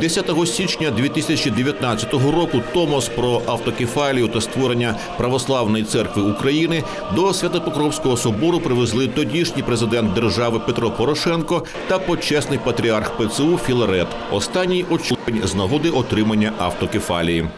10 січня 2019 року Томос про автокефалію та створення православної церкви України до Святопокровського собору привезли тодішній президент держави Петро Порошенко та почесний патріарх ПЦУ Філарет. Останній очолень з нагоди отримання автокефалії.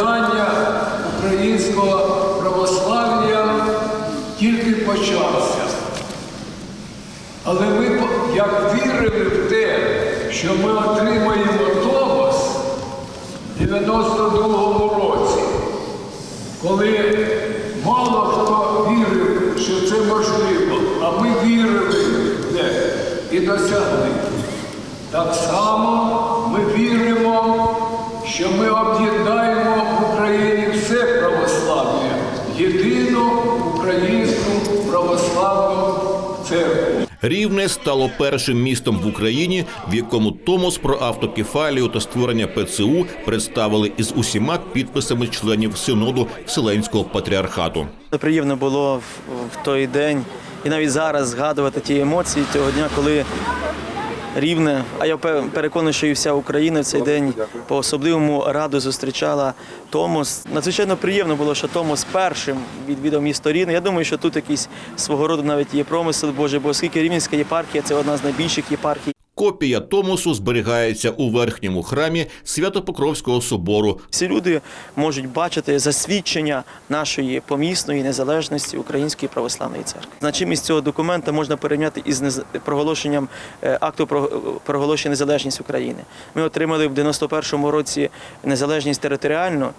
Об'єднання українського православ'я тільки почався. Але ми як вірили в те, що ми отримаємо Томос в 92-му році, коли мало хто вірив, що це можливо, а ми вірили в це і досягли. Так само єдину українську православну церкву. Рівне стало першим містом в Україні, в якому Томос про автокефалію та створення ПЦУ представили із усіма підписами членів синоду Вселенського патріархату. Приємно було в, той день і навіть зараз згадувати ті емоції того дня, коли рівне, а я пе- переконаний, що і вся Україна в цей день по особливому раду зустрічала Томос. Надзвичайно приємно було, що Томос першим відвідав місто Рівне. Я думаю, що тут якийсь свого роду навіть є промисел Божий, бо оскільки Рівненська єпархія це одна з найбільших єпархій. Копія Томосу зберігається у верхньому храмі Свято-Покровського собору. Всі люди можуть бачити засвідчення нашої помісної незалежності Української православної церкви. Значимість цього документа можна порівняти із проголошенням е, акту про проголошення незалежність України. Ми отримали в 91-му році незалежність територіально.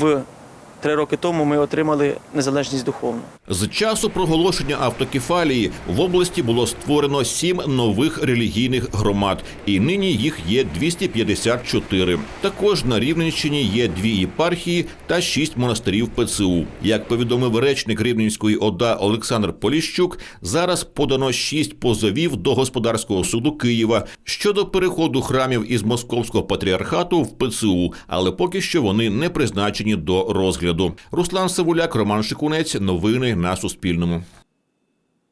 В три роки тому ми отримали незалежність духовну. З часу проголошення автокефалії в області було створено сім нових релігійних громад, і нині їх є 254. Також на Рівненщині є дві єпархії та шість монастирів ПЦУ. Як повідомив речник Рівненської ОДА Олександр Поліщук, зараз подано шість позовів до господарського суду Києва щодо переходу храмів із московського патріархату в ПЦУ, але поки що вони не призначені до розгляду. Руслан Савуляк, Роман Шикунець. Новини на Суспільному.